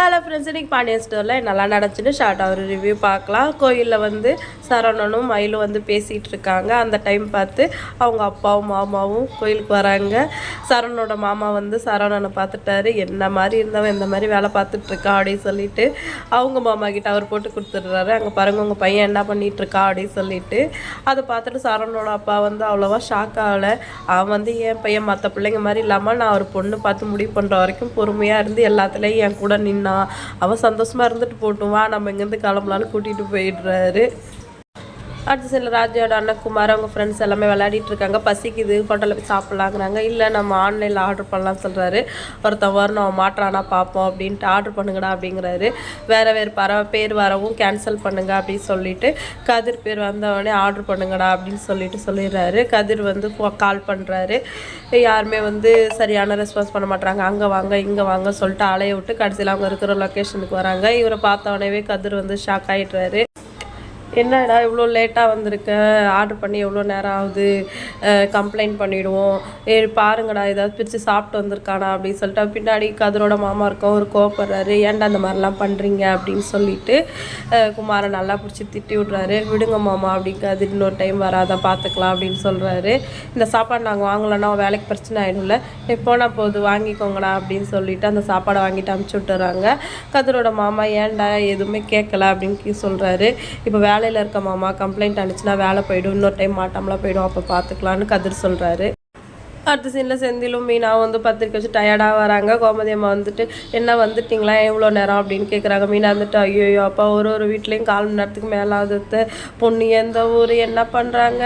Hello friends இன்றைக்கி பாண்டியன் ஸ்டோரில் நல்லா நடந்துச்சுன்னு ஷார்ட்டாக ஒரு ரிவ்யூ பார்க்கலாம். கோயிலில் வந்து சரவணனும் மயிலும் வந்து பேசிகிட்டு இருக்காங்க. அந்த டைம் பார்த்து அவங்க அப்பாவும் மாமாவும் கோயிலுக்கு வராங்க. சரவணோட மாமா வந்து சரவணனை பார்த்துட்டாரு. என்ன மாதிரி இருந்தவன் இந்த மாதிரி வேலை பார்த்துட்ருக்கா அப்படின்னு சொல்லிட்டு அவங்க மாமா கிட்ட அவர் போட்டு கொடுத்துட்றாரு. அங்கே பாருங்க உங்கள் பையன் என்ன பண்ணிகிட்ருக்கா அப்படின்னு சொல்லிட்டு அதை பார்த்துட்டு சரவணோட அப்பா வந்து அவ்வளோவா ஷாக் ஆகலை. அவன் வந்து என் பையன் மற்ற பிள்ளைங்க மாதிரி இல்லாமல் நான் ஒரு பொண்ணு பார்த்து முடிவு பண்ணுற வரைக்கும் பொறுமையாக இருந்து எல்லாத்துலேயும் என் கூட நின்னா அவன் சந்தோஷமாக இருந்துட்டு போட்டும் வா நம்ம இங்கேருந்து கிளம்பலான்னு கூட்டிகிட்டு போயிடுறாரு. அடுத்த சில ராஜாவோட அண்ணக்குமார் அவங்க ஃப்ரெண்ட்ஸ் எல்லாமே விளையாடிட்டு இருக்காங்க. பசிக்குது ஹோட்டலில் போய் சாப்பிட்லாங்கிறாங்க. இல்லை நம்ம ஆன்லைனில் ஆர்டர் பண்ணலாம்னு சொல்கிறாரு ஒருத்தன் வரணும் அவன் மாற்றானா பார்ப்போம் அப்படின்ட்டு ஆர்டர் பண்ணுங்கடா அப்படிங்கிறாரு. வேறு வேறு பறவை பேர் வரவும் கேன்சல் பண்ணுங்க அப்படின்னு சொல்லிட்டு கதிர் பேர் வந்தவொடனே ஆர்டர் பண்ணுங்கடா அப்படின்னு சொல்லிட்டு சொல்லிடுறாரு. கதிர் வந்து கால் பண்ணுறாரு யாருமே வந்து சரியான ரெஸ்பான்ஸ் பண்ண மாட்டாங்க அங்கே வாங்க இங்கே வாங்க சொல்லிட்டு அலைய விட்டு கடைசியில் அவங்க இருக்கிற லொக்கேஷனுக்கு வராங்க. இவரை பார்த்த உடனே கதிர் வந்து ஷாக் ஆகிடுறாரு என்னடா இவ்வளோ லேட்டாக வந்திருக்க? ஆர்டர் பண்ணி எவ்வளோ நேரம் ஆகுது? கம்ப்ளைண்ட் பண்ணிவிடுவோம் ஏ பாருங்கடா ஏதாவது பிரித்து சாப்பிட்டு வந்திருக்கானா அப்படின்னு சொல்லிட்டு பின்னாடி கதிரோட மாமா இருக்கோம் ஒரு கோபப்படுறாரு ஏன்டா அந்த மாதிரிலாம் பண்ணுறீங்க அப்படின்னு சொல்லிட்டு குமாரை நல்லா பிடிச்சி திட்டி விட்றாரு. விடுங்க மாமா அப்படின்னு இன்னொரு டைம் வராத பார்த்துக்கலாம் அப்படின்னு சொல்கிறாரு இந்த சாப்பாடு நாங்கள் வாங்கலைன்னா வேலைக்கு பிரச்சனை ஆகிடும்ல எப்போனா போகுது வாங்கிக்கோங்கடா அப்படின்னு சொல்லிட்டு அந்த சாப்பாடை வாங்கிட்டு அமுச்சு விட்டுறாங்க. கதிரோட மாமா ஏன்டா எதுவுமே கேட்கல அப்படின்னு சொல்கிறாரு இப்போ வேலையில் இருக்க மாமா கம்ப்ளைண்ட் அனுச்சுன்னா வேலை போயிடும் இன்னொரு டைம் மாட்டாமலாம் போயிடும் அப்போ பார்த்துக்கலான்னு கதிர் சொல்கிறாரு அடுத்த சீனில் செந்திலும் மீனாவும் வந்து பத்திரிக்கை வச்சு டயர்டாக வராங்க. கோமதி அம்மா வந்துட்டு என்ன வந்துட்டிங்களா? எவ்வளோ நேரம்? அப்படின்னு கேட்குறாங்க மீனா வந்துட்டு ஐயோயோ அப்பா ஒரு ஒரு வீட்லேயும் கால் மணி நேரத்துக்கு மேலே ஆகுது பொண்ணு எந்த ஊர்? என்ன பண்ணுறாங்க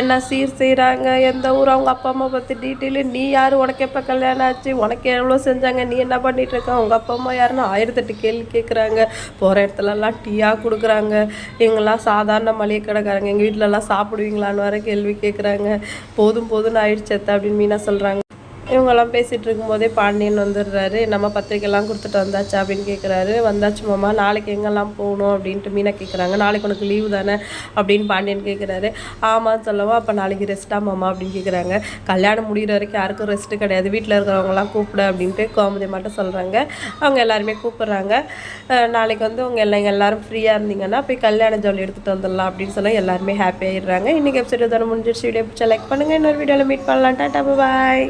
என்ன சீர் செய்கிறாங்க எந்த ஊர்? அவங்க அப்பா அம்மா பற்றி டீட்டெயிலு நீ யார்? உனக்கு எப்போ கல்யாணம் ஆச்சு? உனக்கு எவ்வளோ செஞ்சாங்க? நீ என்ன பண்ணிட்டு இருக்க? உங்கள் அப்பா அம்மா யாருன்னு ஆயிரத்தெட்டு கேள்வி கேட்குறாங்க போகிற இடத்துலலாம் டீயாக கொடுக்குறாங்க. எங்கெல்லாம் சாதாரண மளிகை கடைக்காரங்க. எங்கள் வீட்டிலலாம் சாப்பிடுவீங்களான்னு வர கேள்வி கேட்குறாங்க போதும் போதும்னு ஆயிடுச்சு அப்படின்னு மீனா சொல்கிறாங்க இவங்கெல்லாம் பேசிகிட்டு இருக்கும்போதே பாண்டியன் வந்துடுறாரு. நம்ம பத்திரிக்கைலாம் கொடுத்துட்டு வந்தாச்சா அப்படின்னு கேட்குறாரு வந்தாச்சு மாமா நாளைக்கு எங்கெல்லாம் போகணும் அப்படின்ட்டு மீனா கேட்குறாங்க நாளைக்கு உனக்கு லீவு தானே அப்படின்னு பாண்டியன் கேட்குறாரு ஆமாம் சொல்லவும் அப்போ நாளைக்கு ரெஸ்ட்டா மாமா அப்படின்னு கேட்குறாங்க கல்யாணம் முடிகிற வரைக்கும் யாருக்கும் ரெஸ்ட்டு கிடையாது. வீட்டில் இருக்கிறவங்கலாம் கூப்பிடு அப்படின்ட்டு கோமதி மட்டும் சொல்கிறாங்க அவங்க எல்லாருமே கூப்பிட்றாங்க. நாளைக்கு வந்து உங்கள் எல்லாம் எல்லோரும் ஃப்ரீயாக இருந்தீங்கன்னா போய் கல்யாண ஜோலி எடுத்துகிட்டு வந்துடலாம் அப்படின்னு சொல்லி எல்லாருமே ஹாப்பி ஆயிடுறாங்க. இன்றைக்கி எபிசோட் தானே முடிஞ்சிருச்சு. வீடியோ பிடிச்சா லைக் பண்ணுங்கள் இன்னொரு வீடியோவில் மீட் பண்ணலாம். டாட்டா பாய்